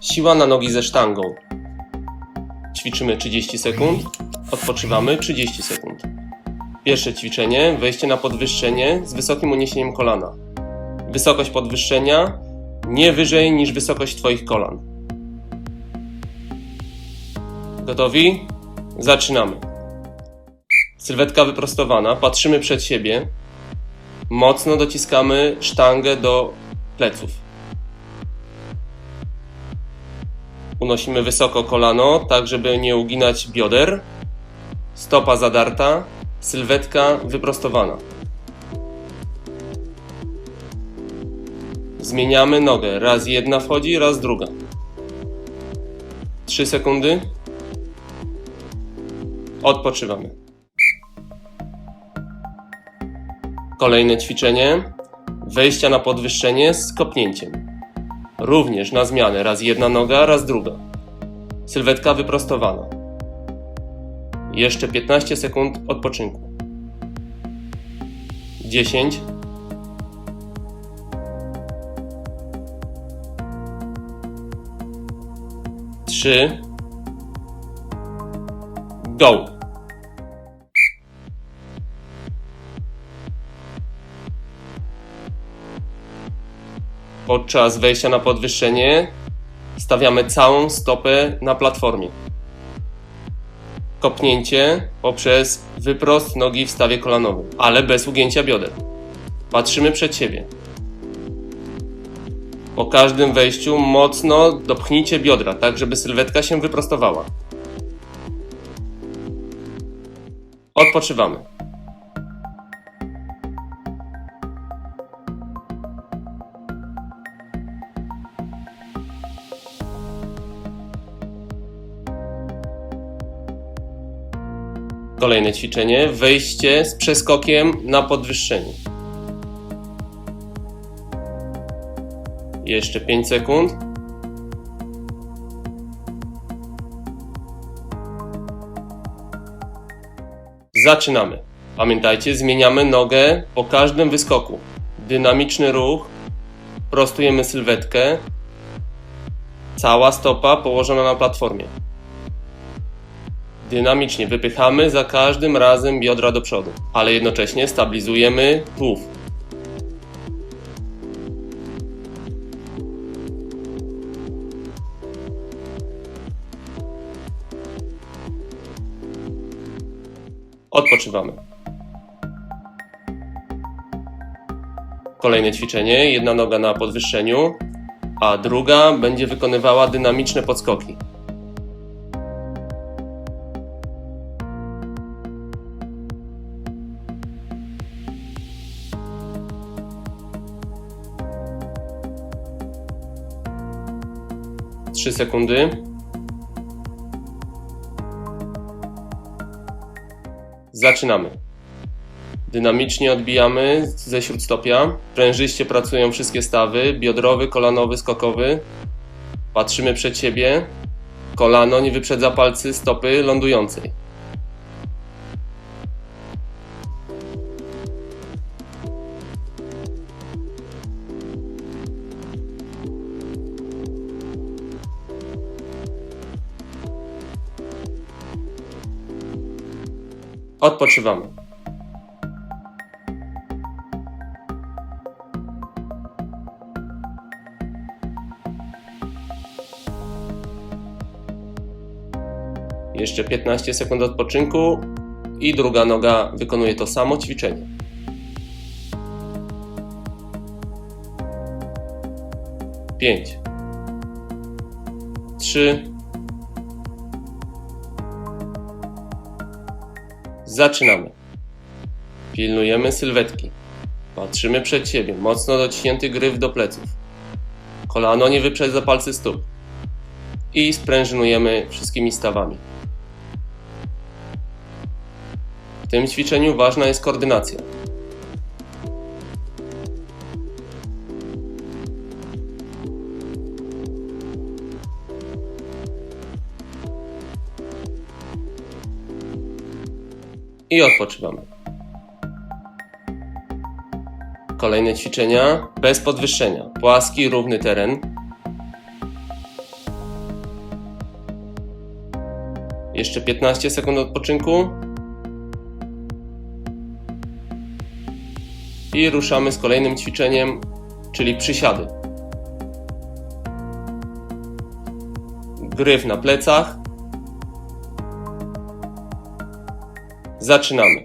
Siła na nogi ze sztangą. Ćwiczymy 30 sekund, odpoczywamy 30 sekund. Pierwsze ćwiczenie, wejście na podwyższenie z wysokim uniesieniem kolana. Wysokość podwyższenia nie wyżej niż wysokość Twoich kolan. Gotowi? Zaczynamy. Sylwetka wyprostowana, patrzymy przed siebie. Mocno dociskamy sztangę do pleców. Unosimy wysoko kolano, tak żeby nie uginać bioder. Stopa zadarta, sylwetka wyprostowana. Zmieniamy nogę. Raz jedna wchodzi, raz druga. 3 sekundy. Odpoczywamy. Kolejne ćwiczenie. Wejścia na podwyższenie z kopnięciem. Również na zmianę. Raz jedna noga, raz druga. Sylwetka wyprostowana. Jeszcze 15 sekund odpoczynku. 10. Trzy. Go! Podczas wejścia na podwyższenie stawiamy całą stopę na platformie. Kopnięcie poprzez wyprost nogi w stawie kolanowym, ale bez ugięcia bioder. Patrzymy przed siebie. Po każdym wejściu mocno dopchnijcie biodra, tak żeby sylwetka się wyprostowała. Odpoczywamy. Kolejne ćwiczenie. Wejście z przeskokiem na podwyższenie. Jeszcze 5 sekund. Zaczynamy. Pamiętajcie, zmieniamy nogę po każdym wyskoku. Dynamiczny ruch. Prostujemy sylwetkę. Cała stopa położona na platformie. Dynamicznie wypychamy za każdym razem biodra do przodu, ale jednocześnie stabilizujemy tułów. Odpoczywamy. Kolejne ćwiczenie. Jedna noga na podwyższeniu, a druga będzie wykonywała dynamiczne podskoki. Trzy sekundy. Zaczynamy. Dynamicznie odbijamy ze śródstopia. Prężyście pracują wszystkie stawy: biodrowy, kolanowy, skokowy. Patrzymy przed siebie. Kolano nie wyprzedza palcy stopy lądującej. Odpoczywamy. Jeszcze 15 sekund odpoczynku i druga noga wykonuje to samo ćwiczenie. Pięć, trzy, Zaczynamy. Pilnujemy sylwetki. Patrzymy przed siebie. Mocno dociśnięty gryf do pleców. Kolano nie wyprzedza palcy stóp. I sprężynujemy wszystkimi stawami. W tym ćwiczeniu ważna jest koordynacja. i odpoczywamy. Kolejne ćwiczenia bez podwyższenia. Płaski, równy teren. Jeszcze 15 sekund odpoczynku. I ruszamy z kolejnym ćwiczeniem, czyli przysiady. Gryf na plecach. Zaczynamy.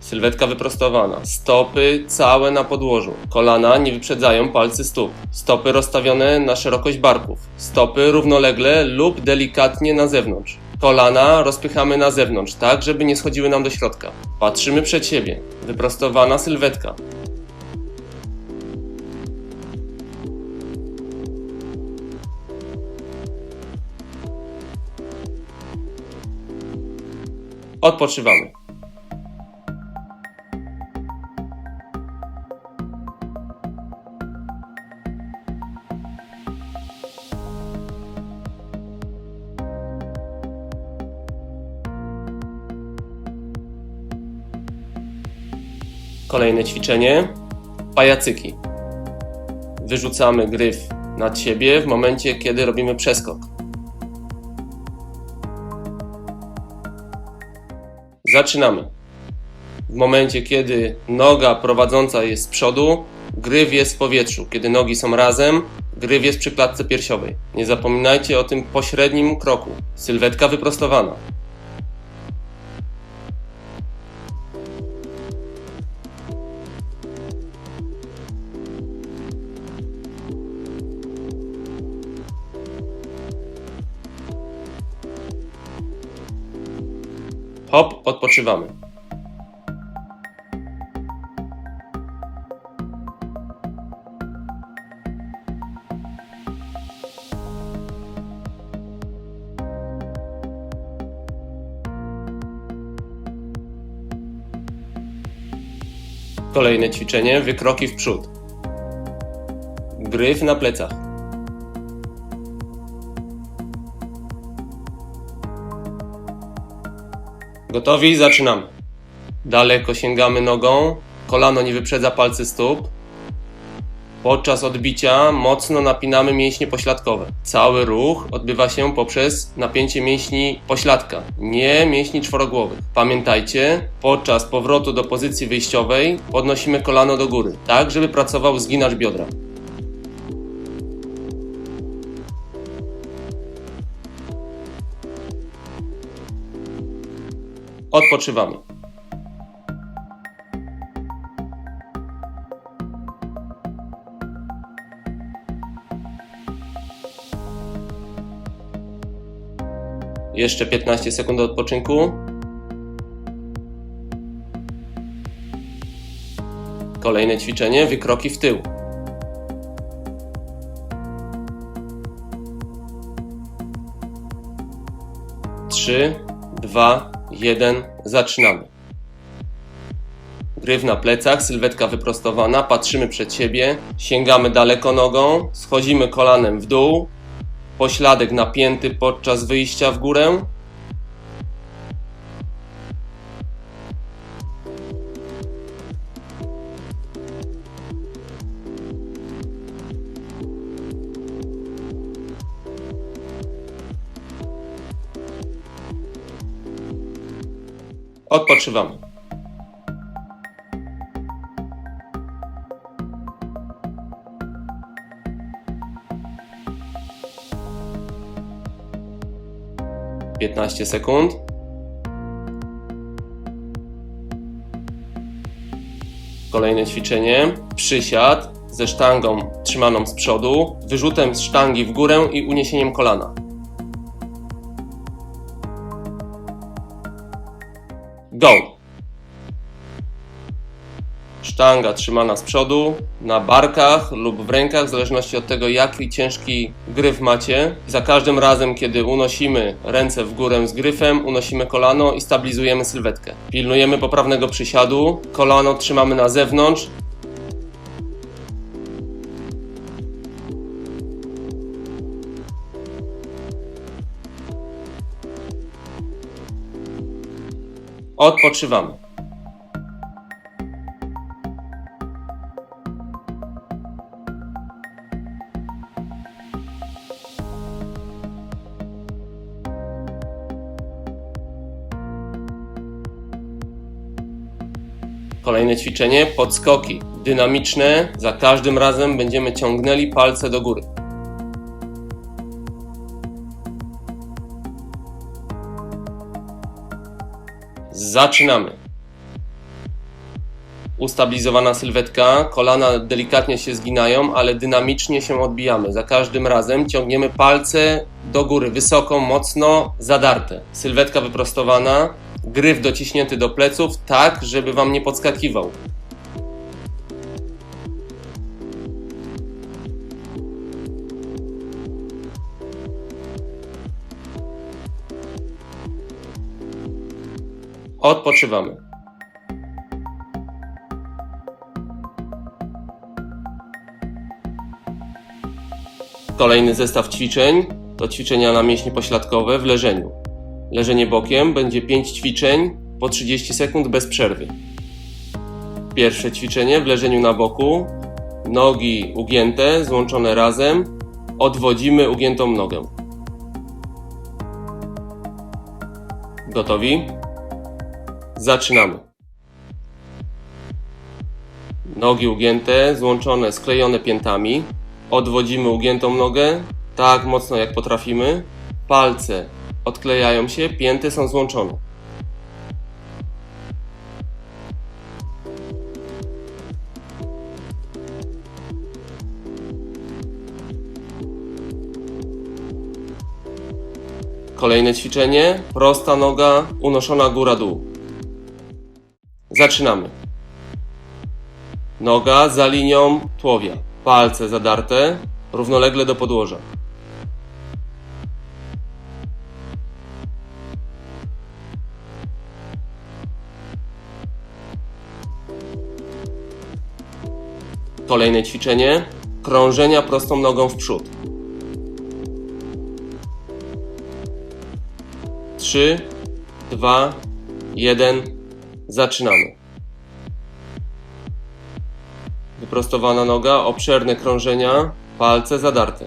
Sylwetka wyprostowana. Stopy całe na podłożu. Kolana nie wyprzedzają palcy stóp. Stopy rozstawione na szerokość barków. Stopy równolegle lub delikatnie na zewnątrz. Kolana rozpychamy na zewnątrz, tak żeby nie schodziły nam do środka. Patrzymy przed siebie. Wyprostowana sylwetka. Odpoczywamy. Kolejne ćwiczenie. Pajacyki. Wyrzucamy gryf nad siebie w momencie, kiedy robimy przeskok. Zaczynamy. W momencie, kiedy noga prowadząca jest z przodu, gryf jest w powietrzu. Kiedy nogi są razem, gryf jest przy klatce piersiowej. Nie zapominajcie o tym pośrednim kroku. Sylwetka wyprostowana. Hop, odpoczywamy. Kolejne ćwiczenie, wykroki w przód. Gryf na plecach. Gotowi? Zaczynamy. Daleko sięgamy nogą, kolano nie wyprzedza palcy stóp. Podczas odbicia mocno napinamy mięśnie pośladkowe. Cały ruch odbywa się poprzez napięcie mięśni pośladka, nie mięśni czworogłowych. Pamiętajcie, podczas powrotu do pozycji wyjściowej podnosimy kolano do góry, tak żeby pracował zginacz biodra. Odpoczywamy. Jeszcze 15 sekund odpoczynku. Kolejne ćwiczenie, wykroki w tył. Trzy, dwa, jeden, zaczynamy. Gryf na plecach, sylwetka wyprostowana, patrzymy przed siebie, sięgamy daleko nogą, schodzimy kolanem w dół, pośladek napięty podczas wyjścia w górę. Odpoczywamy. Piętnaście sekund. Kolejne ćwiczenie. Przysiad ze sztangą trzymaną z przodu, wyrzutem z sztangi w górę i uniesieniem kolana. Go! Sztanga trzymana z przodu, na barkach lub w rękach, w zależności od tego, jaki ciężki gryf macie. Za każdym razem, kiedy unosimy ręce w górę z gryfem, unosimy kolano i stabilizujemy sylwetkę. Pilnujemy poprawnego przysiadu, kolano trzymamy na zewnątrz. Odpoczywamy. Kolejne ćwiczenie podskoki dynamiczne. Za każdym razem będziemy ciągnęli palce do góry. Zaczynamy. Ustabilizowana sylwetka, kolana delikatnie się zginają, ale dynamicznie się odbijamy. Za każdym razem ciągniemy palce do góry, wysoko, mocno, zadarte. Sylwetka wyprostowana, gryf dociśnięty do pleców, tak, żeby Wam nie podskakiwał. Odpoczywamy. Kolejny zestaw ćwiczeń to ćwiczenia na mięśnie pośladkowe w leżeniu. Leżenie bokiem będzie 5 ćwiczeń po 30 sekund bez przerwy. Pierwsze ćwiczenie w leżeniu na boku. Nogi ugięte, złączone razem. Odwodzimy ugiętą nogę. Gotowi? Zaczynamy. Nogi ugięte, złączone, sklejone piętami. Odwodzimy ugiętą nogę tak mocno jak potrafimy. Palce odklejają się, pięty są złączone. Kolejne ćwiczenie. Prosta noga, unoszona góra-dół. Zaczynamy. Noga za linią tułowia. Palce zadarte, równolegle do podłoża. Kolejne ćwiczenie. Krążenia prostą nogą w przód. Trzy, dwa, jeden. Zaczynamy. Wyprostowana noga, obszerne krążenia, palce zadarte.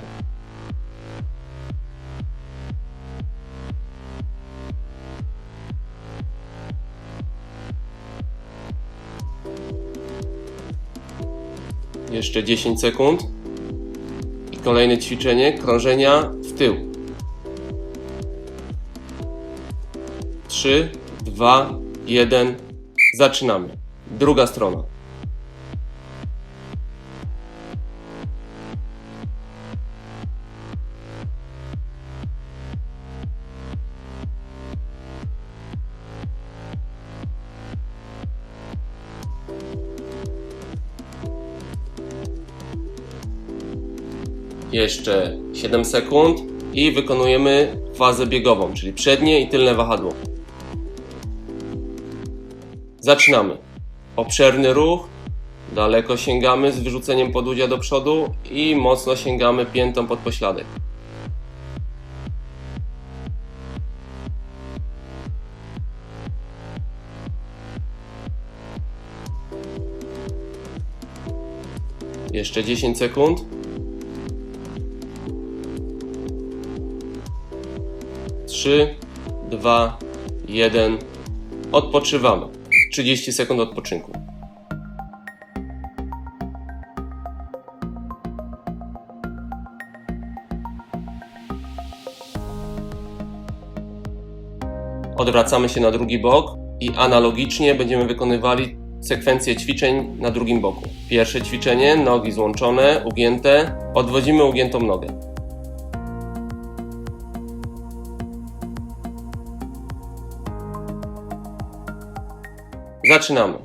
Jeszcze 10 sekund. I kolejne ćwiczenie, krążenia w tył. 3, 2, 1. Zaczynamy. Druga strona. Jeszcze 7 sekund i wykonujemy fazę biegową, czyli przednie i tylne wahadło. Zaczynamy. Obszerny ruch, daleko sięgamy z wyrzuceniem podłudzia do przodu i mocno sięgamy piętą pod pośladek. Jeszcze 10 sekund. 3, 2, 1. Odpoczywamy. 30 sekund odpoczynku. Odwracamy się na drugi bok i analogicznie będziemy wykonywali sekwencję ćwiczeń na drugim boku. Pierwsze ćwiczenie, nogi złączone, ugięte, odwodzimy ugiętą nogę. Zaczynamy.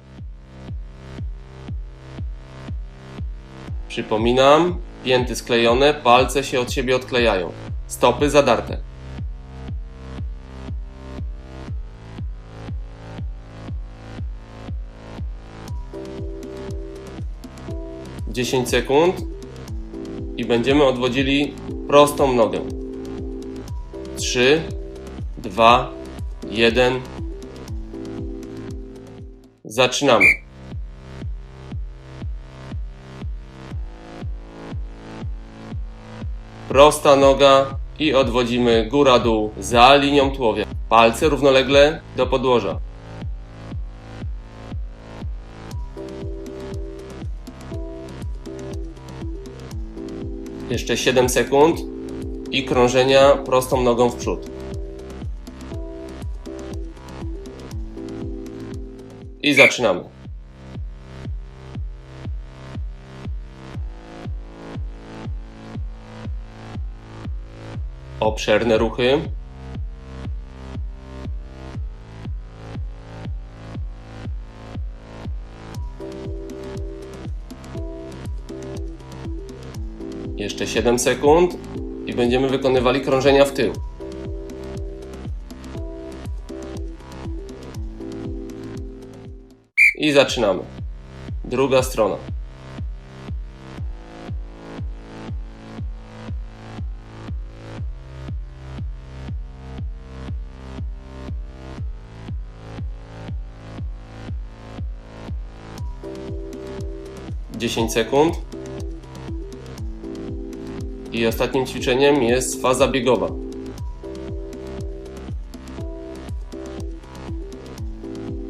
Przypominam, pięty sklejone, palce się od siebie odklejają. Stopy zadarte. Dziesięć sekund i będziemy odwodzili prostą nogę. Trzy, dwa, jeden. Zaczynamy. Prosta noga i odwodzimy góra-dół za linią tułowia. Palce równolegle do podłoża. Jeszcze 7 sekund i krążenia prostą nogą w przód. I zaczynamy. Obszerne ruchy. Jeszcze 7 sekund i będziemy wykonywali krążenia w tył. I zaczynamy. Druga strona. Dziesięć sekund. I ostatnim ćwiczeniem jest faza biegowa.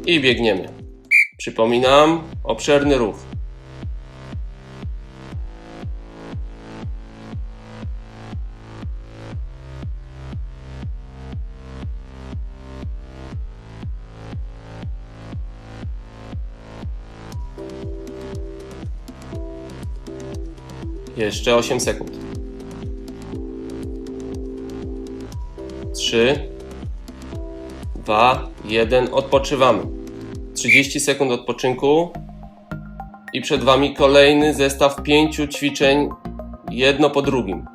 I biegniemy. Przypominam, obszerny ruch. Jeszcze 8 sekund. 3, 2, 1. Odpoczywamy. 30 sekund odpoczynku. I przed Wami kolejny zestaw pięciu ćwiczeń, jedno po drugim.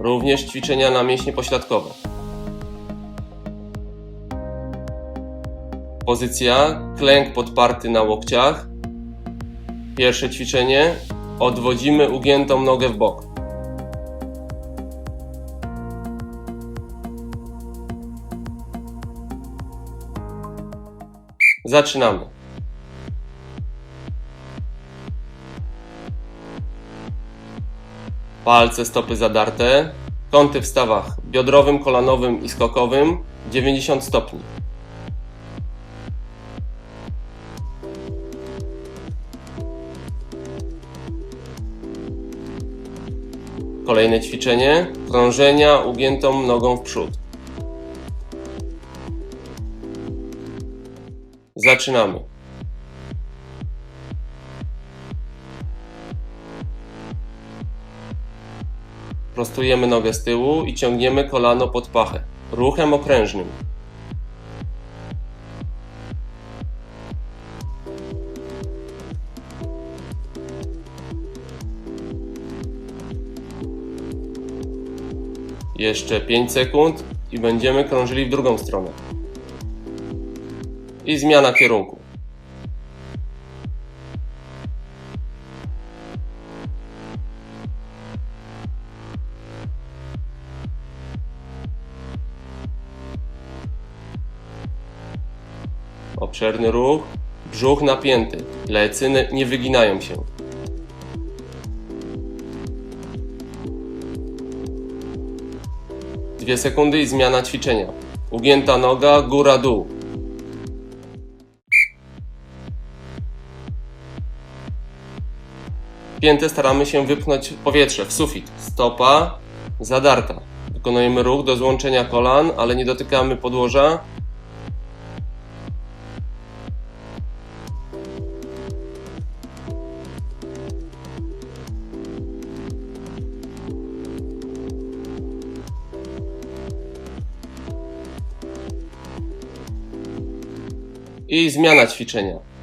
Również ćwiczenia na mięśnie pośladkowe. Pozycja klęk podparty na łokciach. Pierwsze ćwiczenie. Odwodzimy ugiętą nogę w bok. Zaczynamy. Palce stopy zadarte. Kąty w stawach biodrowym, kolanowym i skokowym 90 stopni. Kolejne ćwiczenie. Krążenia ugiętą nogą w przód. Zaczynamy. Prostujemy nogę z tyłu i ciągniemy kolano pod pachę. Ruchem okrężnym. Jeszcze 5 sekund i będziemy krążyli w drugą stronę. I zmiana kierunku. Obszerny ruch, brzuch napięty, plecy nie wyginają się. Dwie sekundy i zmiana ćwiczenia. Ugięta noga, góra, dół. Piętę staramy się wypchnąć powietrze, w sufit. Stopa zadarta. Wykonujemy ruch do złączenia kolan, ale nie dotykamy podłoża. I zmiana ćwiczenia.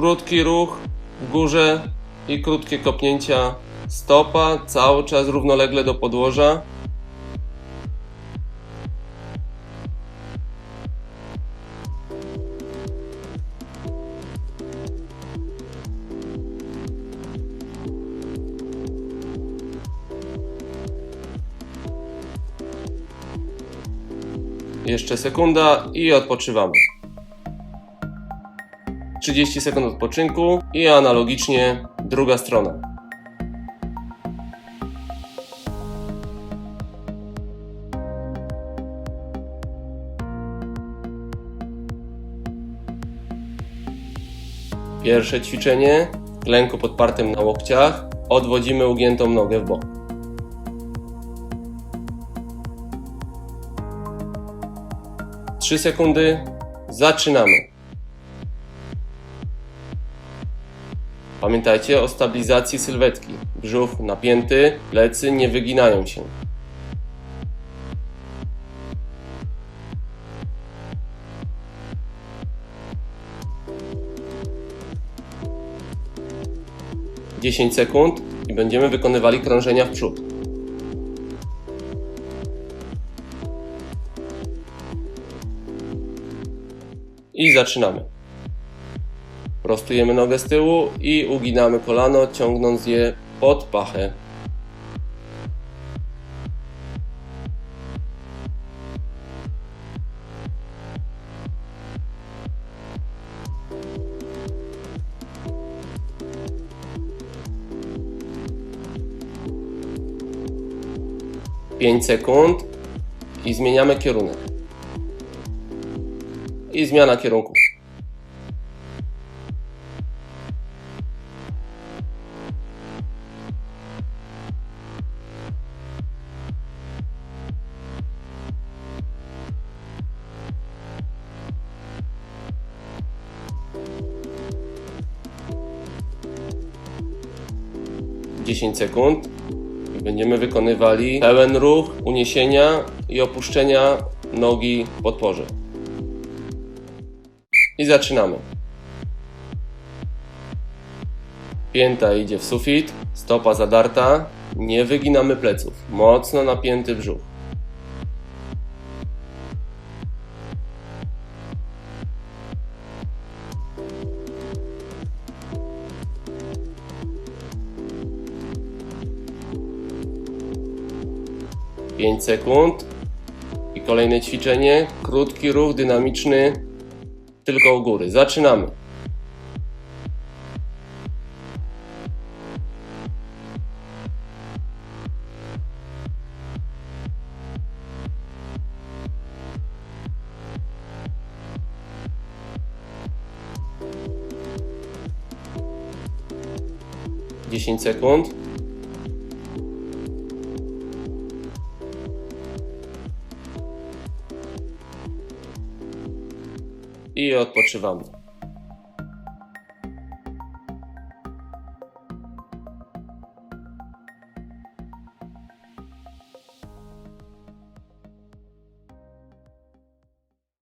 Krótki ruch w górze i krótkie kopnięcia stopa, cały czas równolegle do podłoża. Jeszcze sekunda i odpoczywamy. 30 sekund odpoczynku i analogicznie druga strona. Pierwsze ćwiczenie klęku podpartym na łokciach, odwodzimy ugiętą nogę w bok. Trzy sekundy, zaczynamy. Pamiętajcie o stabilizacji sylwetki. Brzuch napięty, plecy nie wyginają się. Dziesięć sekund i będziemy wykonywali krążenia w przód. I zaczynamy. Prostujemy nogę z tyłu i uginamy kolano, ciągnąc je pod pachę. Pięć sekund i zmieniamy kierunek. I zmiana kierunku. Dziesięć sekund i będziemy wykonywali pełen ruch uniesienia i opuszczenia nogi w podporze. I zaczynamy. Pięta idzie w sufit, stopa zadarta, nie wyginamy pleców, mocno napięty brzuch. Sekund i kolejne ćwiczenie, krótki ruch dynamiczny, tylko u góry. Zaczynamy. Dziesięć sekund. I odpoczywamy.